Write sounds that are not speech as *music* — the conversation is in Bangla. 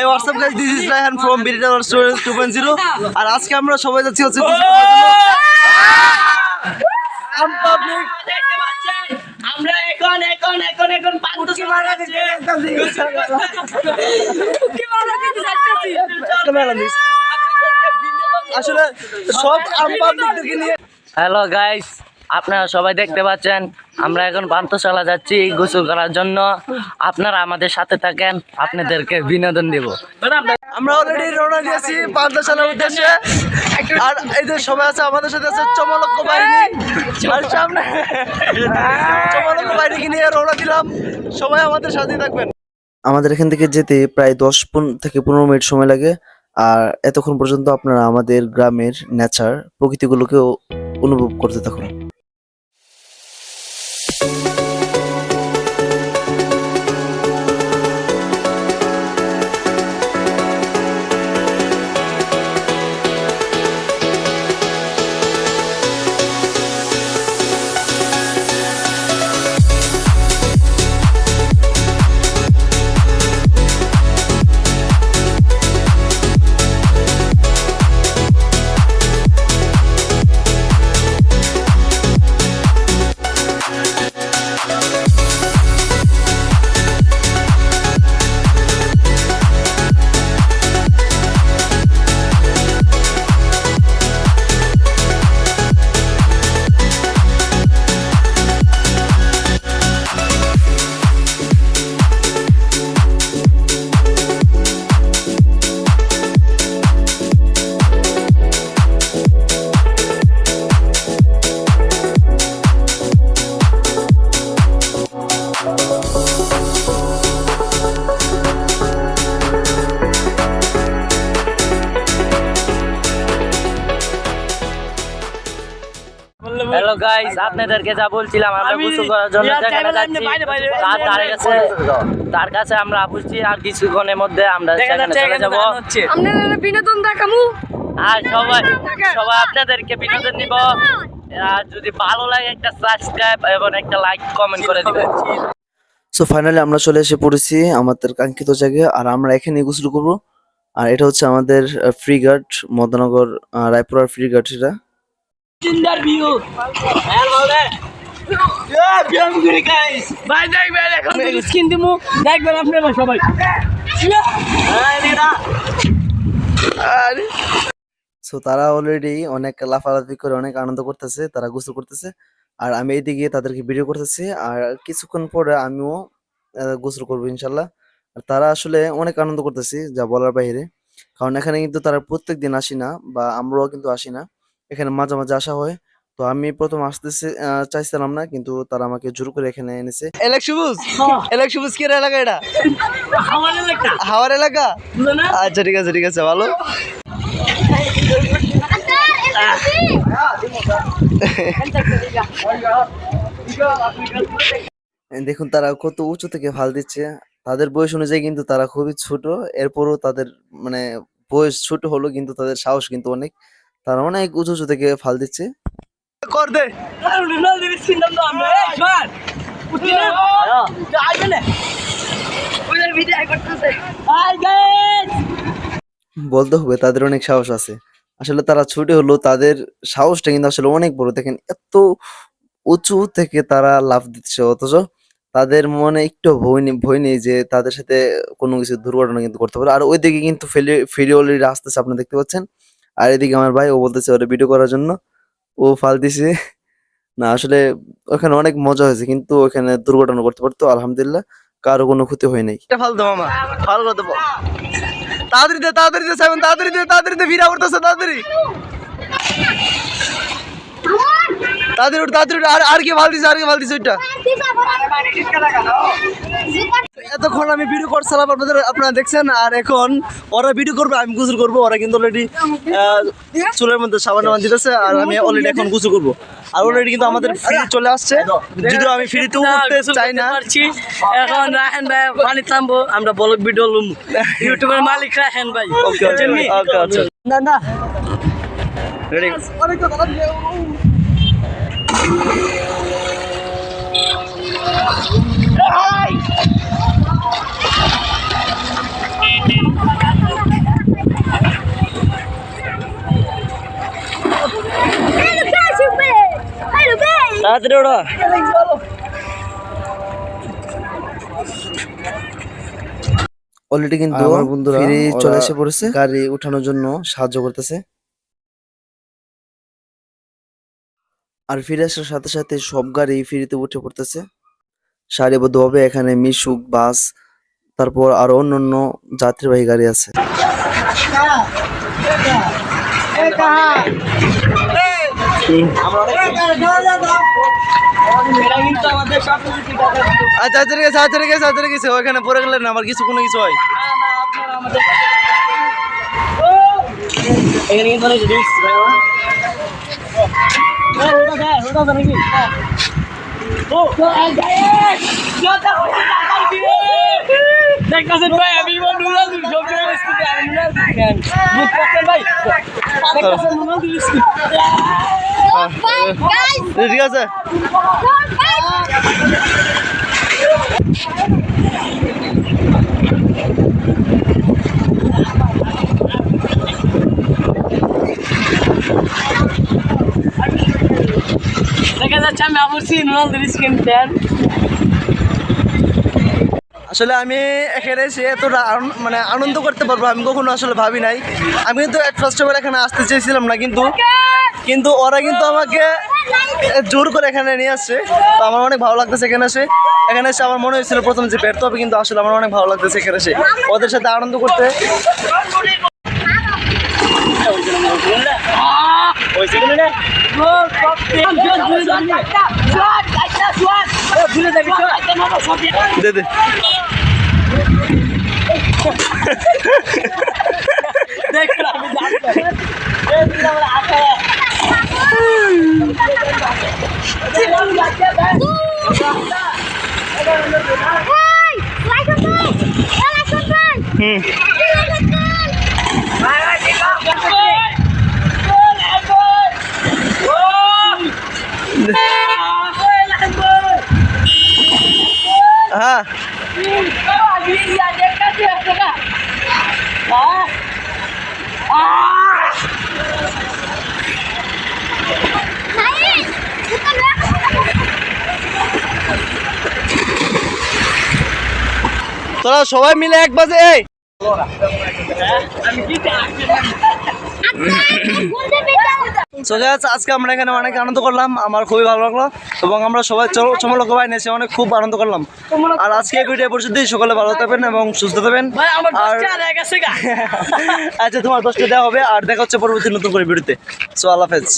এই WhatsApp guys this is Raihan from বিরিটা storage 2.0 আর আজকে আমরা সবাই যাচ্ছি হচ্ছে আম পাবলিক দেখতে পাচ্ছেন আমরা এখন এখন এখন মারা দিতে আসলে সব নিয়ে হ্যালো গাইস আপনারা সবাই দেখতে পাচ্ছেন আমরা এখন পান্তশালা যাচ্ছি গোসল করার জন্য। আপনারা আমাদের সাথে থাকেন আপনাদেরকে বিনোদন দেব। আমরা অলরেডি রওনা দিয়েছি পান্তাশালার উদ্দেশ্যে। আর এই যে সবাই আছে আমাদের সাথে আছে চমলক্ষ বাহিনী। আর সামনে চমলক্ষ বাহিনীকে নিয়ে রওনা দিলাম। সবাই আমাদের সাথে থাকবেন। আমাদের এখান থেকে যেতে প্রায় দশ পন- থেকে পনেরো মিনিট সময় লাগে। আর এতক্ষণ পর্যন্ত আপনারা আমাদের গ্রামের নেচার প্রকৃতিগুলোকেও অনুভব করতে থাকুন। হ্যালো গাইস আপনাদেরকে যা বলছিলাম আমরা গোসল করার জন্য যাচ্ছি। তার তার কাছে তার কাছে আমরা বুঝছি আর কিছুক্ষণের মধ্যে আমরা সেখানে চলে যাব। আপনাদের বিনোদন দেখামু। আর সবাই সবাই আপনাদেরকে বিনোদন দিব। আর যদি ভালো লাগে একটা সাবস্ক্রাইব এবং একটা লাইক কমেন্ট করে দিবেন। সো ফাইনালি আমরা চলে এসে পড়েছি আমাদের কাঙ্ক্ষিত জায়গায় আর আমরা এখানে গোসল করব। আর এটা হচ্ছে আমাদের ফ্রি গার্ড মদনগর আহ, রায়পুরার ফ্রি গার্ড সেটা ভাই দেখবেন এখন স্কিন দিমু দেখবেন আপনারা সবাই। সো তারা অলরেডি অনেক লাফালাফি করে অনেক আনন্দ করতেছে তারা গোসল করতেছে। আর আমি এইদিকে তাদেরকে ভিডিও করতেছি আর কিছুক্ষণ পরে আমিও গোসল করব ইনশাল্লাহ। আর তারা আসলে অনেক আনন্দ করতেছি যা বলার বাইরে। কারণ এখানে কিন্তু তারা প্রত্যেক দিন আসি না বা আমরাও কিন্তু আসি না এখানে মাঝে মাঝে আসা হয়। তো আমি প্রথম আসতেছে আহ, চাইছিলাম না কিন্তু তারা আমাকে জোর করে এখানে এনেছে। এলেক সবুজ? এলেক সবুজ কি এলাকা এটা? হাওয়ার এলাকা। আচ্ছা ঠিক আছে ঠিক আছে ভালো। *laughs* দেখুন তারা কত উঁচু থেকে ফাল দিচ্ছে। তাদের বয়স অনুযায়ী কিন্তু তারা খুবই ছোট। এরপরও তাদের মানে বয়স ছোট হলো কিন্তু তাদের সাহস কিন্তু অনেক। তারা অনেক উঁচু উঁচু থেকে ফাল দিচ্ছে। কর দে। বলতে হবে তাদের অনেক সাহস আছে। আসলে তারা ছোট হলো তাদের সাহসটা কিন্তু আসলে অনেক বড়। দেখেন এত উঁচু থেকে তারা লাফ দিচ্ছে অথচ তাদের মনে একটু ভয় নেই ভয় নেই যে তাদের সাথে কোনো কিছু দুর্ঘটনা কিন্তু করতে পারে। আর ওইদিকে কিন্তু ফেরি ফেরি অলরেডি আসতেছে আপনি দেখতে পাচ্ছেন। আর এদিকে আমার ভাই, ও বলতেছে ওরা ভিডিও করার জন্য। ও ফাল দিছে। না, আসলে ওখানে অনেক মজা হয়েছে, কিন্তু ওখানে দুর্ঘটনা করতে পারতো, আলহামদুলিল্লাহ। কারও কোনো ক্ষতি হয় নাই। ফালতু মামা ভালো কথা বল। তাড়াতাড়ি দে তাড়াতাড়ি দে সাইমন তাড়াতাড়ি দে তাড়াতাড়ি দে, ভিড়া করতেছে তাড়াতাড়ি। তাদের উঠ তাদের উঠ। আর আর কি ভালো দিছে আর কি ভালো দিছে ওইটা? এতক্ষণ আমি ভিডিও করছিলাম আপনাদের আপনারা দেখছেন আর এখন ওরা ভিডিও করবে আমি গুজর করব। ওরা কিন্তু অলরেডি চুলের মধ্যে সাবান টাবান দিতেছে আর আমি অলরেডি এখন গুজর করব। আর অলরেডি কিন্তু আমাদের ফ্রি চলে আসছে। যদিও আমি ফ্রিতে উঠতে চাই না। এখন রাহেন ভাই পানি থামবো আমরা ব্লগ ভিডিও লুম। ইউটিউবের মালিক রাহেন ভাই। ওকে ওকে ওকে আচ্ছা না না। রেডি তাড়াতাড়ি ওড়া অলরেডি কিন্তু বন্ধুরা ফিরে চলে এসে পড়েছে। গাড়ি উঠানোর জন্য সাহায্য করতেছে। ফিরে আসার সাথে সাথে সব গাড়ি ফিরিতে উঠে পড়তেছে। সারিবদ্ধভাবে এখানে মিশুক, বাস, তারপর আরও অন্যান্য যাত্রীবাহী গাড়ি আছে। আচ্ছা আচ্ছা আছে আচ্ছা ঠিক আচ্ছা ঠিক ওখানে পড়ে গেলেন আমার কিছু, কোনো কিছু হয়? এখানে কিন্তু দেখতেছেন ভাই আমি নুরাল দিই সব জায়গায় স্কুলে আমি নুরাল দিই কেন বুঝ পাচ্ছেন ভাই দেখতেছেন নুরাল দিই স্কুল ঠিক আছে আসলে আমি এখানে এসে এতটা মানে আনন্দ করতে পারব, আমি কখনো আসলে ভাবি নাই। আমি কিন্তু ফার্স্ট অফ এখানে আসতে চেয়েছিলাম না, কিন্তু কিন্তু ওরা কিন্তু আমাকে জোর করে এখানে নিয়ে আসছে। তো আমার অনেক ভালো লাগতেছে এখানে এসে। এখানে এসে আমার মনে হয়েছিল প্রথম যে ব্যর্থ হবে, কিন্তু আসলে আমার অনেক ভালো লাগতেছে এখানে এসে। ওদের সাথে আনন্দ করতে ওইছে কোন রে ও সব জোর জোর জোর জোর আচ্ছা জোর ও ভুলে যাবি জোর আচ্ছা না সব দে দে। দেখ আমি জানতাম এই দিন আমরা আটা হ্যাঁ তোরা সবাই মিলে এক বাজে এই। So guys, আজকে আমরা এখানে অনেক আনন্দ করলাম আমার খুবই ভালো লাগল এবং আমরা সবাই চমলক ভাই এসে অনেক খুব আনন্দ করলাম। আর আজকে ভিডিও পর্যন্তই সকলে ভালো থাকবেন এবং সুস্থ থাকবেন। আর *laughs* আচ্ছা তোমার দশটা দেওয়া হবে আর দেখা হচ্ছে পরবর্তী নতুন করে ভিডিওতে সো আল্লাহ হাফেজ।